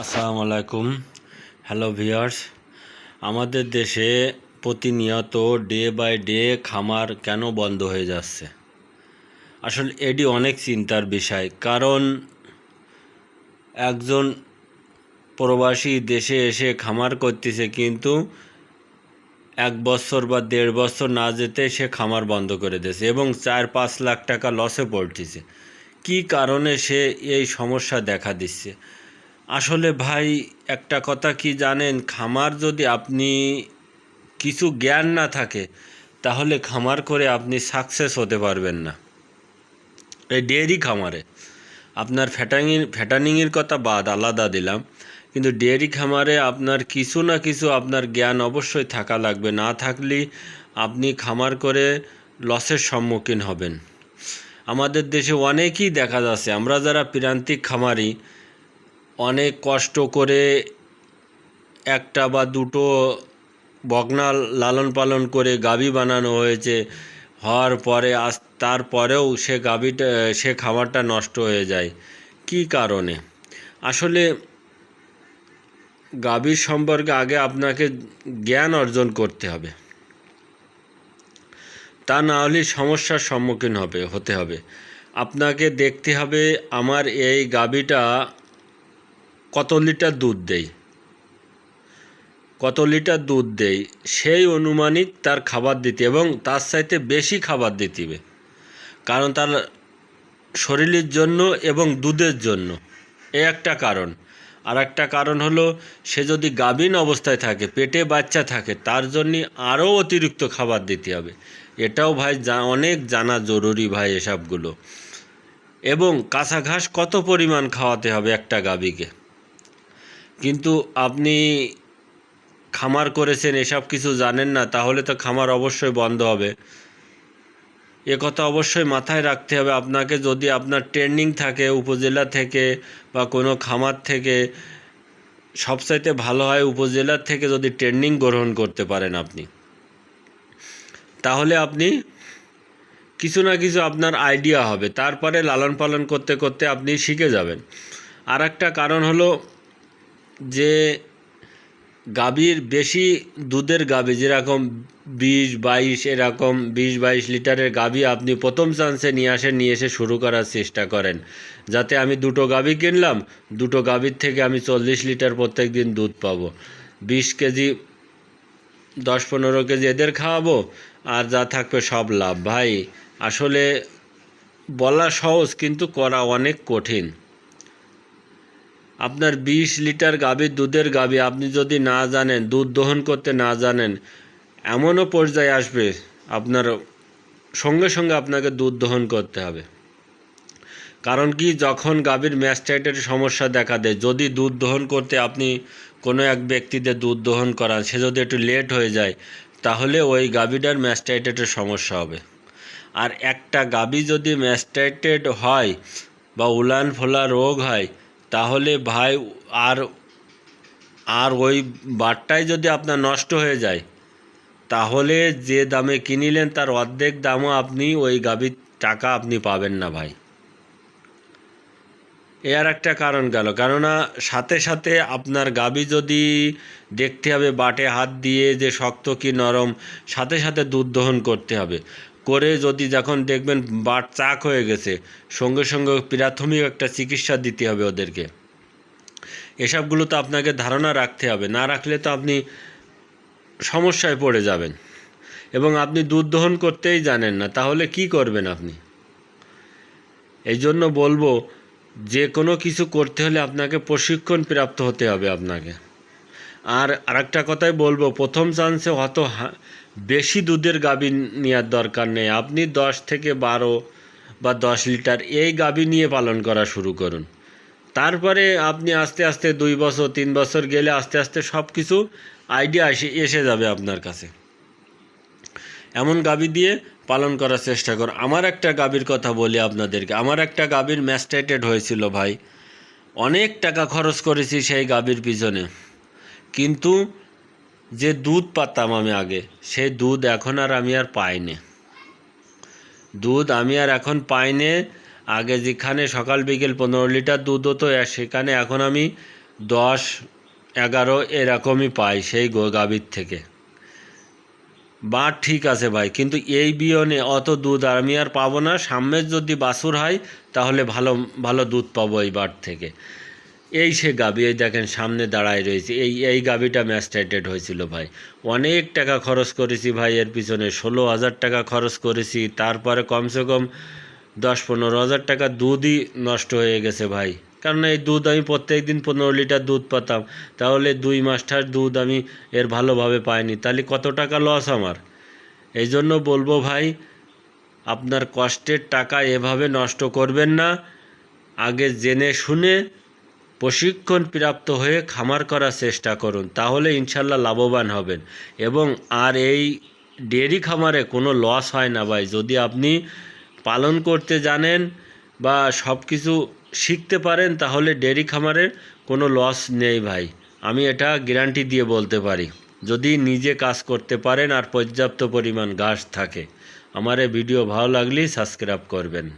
আসসালামু আলাইকুম। Hello viewers, আমাদের দেশে প্রতিনিয়ত ডে বাই ডে খামার কেন বন্ধ হয়ে যাচ্ছে? আসলে এটি অনেক চিন্তার বিষয়, কারণ একজন প্রবাসী দেশে এসে খামার করতেছে, কিন্তু এক বছর বা দেড় বছর না যেতে সে খামার বন্ধ করে দিয়েছে এবং চার পাঁচ লাখ টাকা লসে পড়তেছে। কী কারণে সে এই সমস্যা দেখা দিচ্ছে? আসলে ভাই, একটা কথা কি জানেন? খামার যদি আপনি কিছু জ্ঞান না থাকে, তাহলে খামার করে আপনি সাকসেস হতে পারবেন না। এই ডেয়ারি খামারে। আপনার ফ্যাটানিং ফ্যাটানিংয়ের কথা বাদ আলাদা দিলাম। কিন্তু ডেয়ারি খামারে আপনার কিছু না কিছু আপনার জ্ঞান অবশ্যই থাকা লাগবে। না থাকলে আপনি খামার করে লসের সম্মুখীন হবেন। আমাদের দেশে অনেকই দেখা যাচ্ছে, আমরা যারা প্রান্তিক খামারি অনেক কষ্ট করে একটা বা দুটো বকনা লালন পালন করে গাভী বানানো হয়েছে। হওয়ার পরে আস তারপরেও সে গাভীটা সে খামারটা নষ্ট হয়ে যায়। কী কারণে? আসলে গাভীর সম্পর্কে আগে আপনাকে জ্ঞান অর্জন করতে হবে। তা না হলে সমস্যার সম্মুখীন হবে, হতে হবে। আপনাকে দেখতে হবে আমার এই গাভীটা কত লিটার দুধ দেয় কত লিটার দুধ দেয় সেই অনুমানিক তার খাবার দিতে এবং তার চাইতে বেশি খাবার দিতে কারণ তার শরীরের জন্য এবং দুধের জন্য এ একটা কারণ। আর একটা কারণ হলো, সে যদি গাভীন অবস্থায় থাকে, পেটে বাচ্চা থাকে, তার জন্য আরও অতিরিক্ত খাবার দিতে হবে। এটাও ভাই জা, অনেক জানা জরুরি ভাই এসবগুলো। এবং কাঁচা ঘাস কত পরিমাণ খাওয়াতে হবে একটা গাভীকে? কিন্তু আপনি খামার করেছেন, এসব কিছু জানেন না, তাহলে তো খামার অবশ্যই বন্ধ হবে। এ কথা অবশ্যই মাথায় রাখতে হবে। আপনাকে যদি আপনার ট্রেনিং থাকে উপজেলা থেকে বা কোনো খামার থেকে, সবচাইতে ভালো হয় উপজেলার থেকে যদি ট্রেনিং গ্রহণ করতে পারেন আপনি। তাহলে আপনি কিছু না কিছু আপনার আইডিয়া হবে। তারপরে লালন পালন করতে করতে আপনি শিখে যাবেন। আর একটা কারণ হলো যে গাভীর বেশি দুধের গাভী, যেরকম বিশ, বাইশ, এরকম বিশ, বাইশ লিটারের গাভী আপনি প্রথম চান্সে নিয়ে আসেন, নিয়ে এসে শুরু করার চেষ্টা করেন। যাতে আমি দুটো গাভী কিনলাম, দুটো গাভীর থেকে আমি চল্লিশ লিটার প্রত্যেক দিন দুধ পাবো। বিশ কেজি, দশ পনেরো কেজি এদের খাওয়াবো, আর যা থাকবে সব লাভ। ভাই, আসলে বলা সহজ, কিন্তু করা অনেক কঠিন। আপনার বিশ লিটার গাভীর দুধের গাভী আপনি যদি না জানেন, দুধ দহন করতে না জানেন, এমনও পর্যায়ে আসবে, আপনার সঙ্গে সঙ্গে আপনাকে দুধ দহন করতে হবে। কারণ কি? যখন গাভীর ম্যাস্টাইটের সমস্যা দেখা দেয়, যদি দুধ দহন করতে আপনি কোনো এক ব্যক্তিদের দুধ দহন করান, সে যদি একটু লেট হয়ে যায়, তাহলে ওই গাভীটার ম্যাস্টাইটেটের সমস্যা হবে। আর একটা গাভী যদি ম্যাস্টাইটেড হয় বা উলান ফোলা রোগ হয় তাহলে ভাই, আর আর ওই বারটাই যদি আপনার নষ্ট হয়ে যায়, তাহলে যে দামে কিনিলেন তার অর্ধেক দামও আপনি ওই গাভীর টাকা আপনি পাবেন না ভাই। এ আর একটা কারণ গেল। কেননা সাথে সাথে আপনার গাবি যদি দেখতে হবে, বাটে হাত দিয়ে যে শক্ত কি নরম, সাথে সাথে দুধ দহন করতে হবে। করে যদি যখন দেখবেন বাট চাক হয়ে গেছে, সঙ্গে সঙ্গে প্রাথমিক একটা চিকিৎসা দিতে হবে ওদেরকে। এসবগুলো তো আপনাকে ধারণা রাখতে হবে, না রাখলে তো আপনি সমস্যায় পড়ে যাবেন। এবং আপনি দুধ দহন করতেই জানেন না, তাহলে কি করবেন আপনি? এই জন্য বলব, যে কোনো কিছু করতে হলে আপনাকে প্রশিক্ষণ প্রাপ্ত হতে হবে আপনাকে। আর আরেকটা কথাই বলব, প্রথম চান্সে অত বেশি দুধের গাভী নেওয়ার দরকার নেই। আপনি দশ থেকে বারো বা দশ লিটার এই গাভী নিয়ে পালন করা শুরু করুন। তারপরে আপনি আস্তে আস্তে দুই বছর, তিন বছর গেলে আস্তে আস্তে সব কিছু আইডিয়া এসে এসে যাবে আপনার কাছে। এমন গাভী দিয়ে পালন করার চেষ্টা করুন। আমার একটা গাভীর কথা বলি আপনাদেরকে। আমার একটা গাভীর ম্যাস্টাইটেড হয়েছিল ভাই। অনেক টাকা খরচ করেছি সেই গাভীর পিছনে। কিন্তু যে দুধ পাতাম আমি আগে, সেই দুধ এখন আর আমি আর পাইনি। দুধ আমি আর এখন পাইনে। আগে যেখানে সকাল, বিকেল পনেরো লিটার দুধ হতো সেখানে এখন আমি দশ, এগারো এরকমই পাই সেই গাভীর থেকে। বাট ঠিক আছে ভাই, কিন্তু এই বিয়নে অত দুধ আর আমি আর পাবো না। সামনের যদি বাছুর হয়, তাহলে ভালো ভালো দুধ পাবো এই বাট থেকে। এই সে গাভী এই দেখেন সামনে দাঁড়ায় রয়েছে। এই এই গাভীটা ম্যাস্টাইটেড হয়েছিল ভাই। অনেক টাকা খরচ করেছি ভাই, এর পিছনে ষোলো হাজার টাকা খরচ করেছি, তারপরে কমসে কম দশ পনেরো হাজার টাকা দুধই নষ্ট হয়ে গেছে ভাই। কারণ এই দুধ আমি প্রত্যেক দিন পনেরো লিটার দুধ পাতাম, তাহলে দুই মাসটার দুধ আমি এর ভালোভাবে পাইনি। তাহলে কত টাকা লস আমার? এই জন্য বলব ভাই, আপনার কষ্টের টাকা এভাবে নষ্ট করবেন না। আগে জেনে শুনে প্রশিক্ষণ প্রাপ্ত হয়ে খামার করার চেষ্টা করুন, তাহলে ইনশাল্লাহ লাভবান হবেন। এবং আর এই ডেয়ারি খামারে কোনো লস হয় না ভাই। যদি আপনি পালন করতে জানেন বা সব কিছু শিখতে পারেন, তাহলে ডেয়ারি খামারের কোনো লস নেই ভাই। আমি এটা গ্যারান্টি দিয়ে বলতে পারি। যদি নিজে কাজ করতে পারেন আর পর্যাপ্ত পরিমাণ ঘাস থাকে, আমার ভিডিও ভালো লাগলেই সাবস্ক্রাইব করবেন।